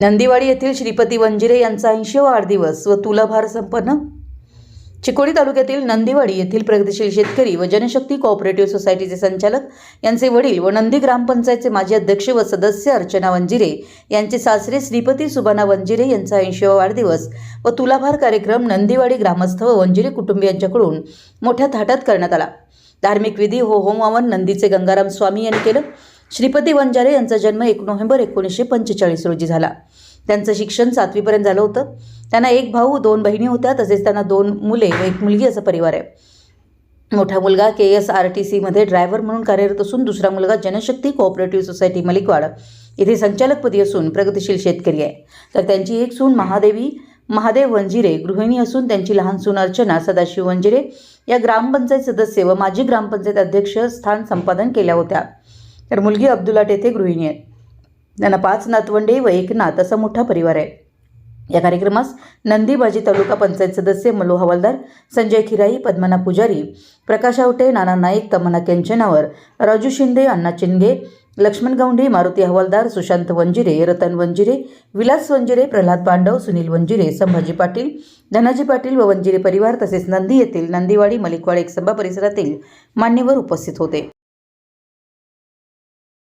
नंदीवाडी येथील श्रीपती वंजिरे यांचा ऐंशी वाढदिवस व तुलाभार संपन्न. चिकोडी तालुक्यातील नंदीवाडी येथील प्रगतिशील शेतकरी व जनशक्ती कोऑपरेटिव्ह सोसायटीचे संचालक यांचे वडील व नंदी ग्रामपंचायतचे माजी अध्यक्ष व सदस्य अर्चना वंजिरे यांचे सासरे श्रीपती सुबाना वंजिरे यांचा ऐंशीवा वाढदिवस व तुलाभार कार्यक्रम नंदीवाडी ग्रामस्थ व वंजिरे कुटुंबियांच्याकडून मोठ्या थाटात करण्यात आला. धार्मिक विधी हो होमवावन नंदीचे गंगाराम स्वामी यांनी केलं. श्रीपती वंजारे यांचा जन्म एक नोव्हेंबर एकोणीसशे पंचेचाळीस रोजी झाला. त्यांचं शिक्षण सातवीपर्यंत झालं होतं. त्यांना एक भाऊ दोन बहिणी होत्या. तसेच त्यांना दोन मुले व एक मुलगी असा परिवार आहे. मोठा मुलगा के एस आर टी सीमध्ये ड्रायव्हर म्हणून कार्यरत असून दुसरा मुलगा जनशक्ती कोऑपरेटिव्ह सोसायटी मलिकवाड येथे संचालकपदी असून प्रगतिशील शेतकरी आहे. तर त्यांची एक सून महादेवी महादेव वंजिरे गृहिणी असून त्यांची लहान सून अर्चना सदाशिव वंजिरे या ग्रामपंचायत सदस्य व माजी ग्रामपंचायत अध्यक्ष स्थान संपादन केल्या होत्या. तर मुलगी अब्दुलाट टेथे गृहिणी आहे. त्यांना पाच नातवंडे व एक नात असा मोठा परिवार आहे. या कार्यक्रमास नंदीबाजी तालुका पंचायत सदस्य मलो हवालदार संजय खिराई पद्मना पुजारी प्रकाश आवटे नाना नाईक तमन्ना केंचनावर राजू शिंदे अण्णा चिंगे लक्ष्मण गौंडे मारुती हवालदार सुशांत वंजिरे रतन वंजिरे विलास वंजिरे प्रल्हाद पांडव सुनील वंजिरे संभाजी पाटील धनाजी पाटील व वंजिरे परिवार तसेच नंदी येथील नंदीवाडी मलिकवाड एकसंबा परिसरातील मान्यवर उपस्थित होते.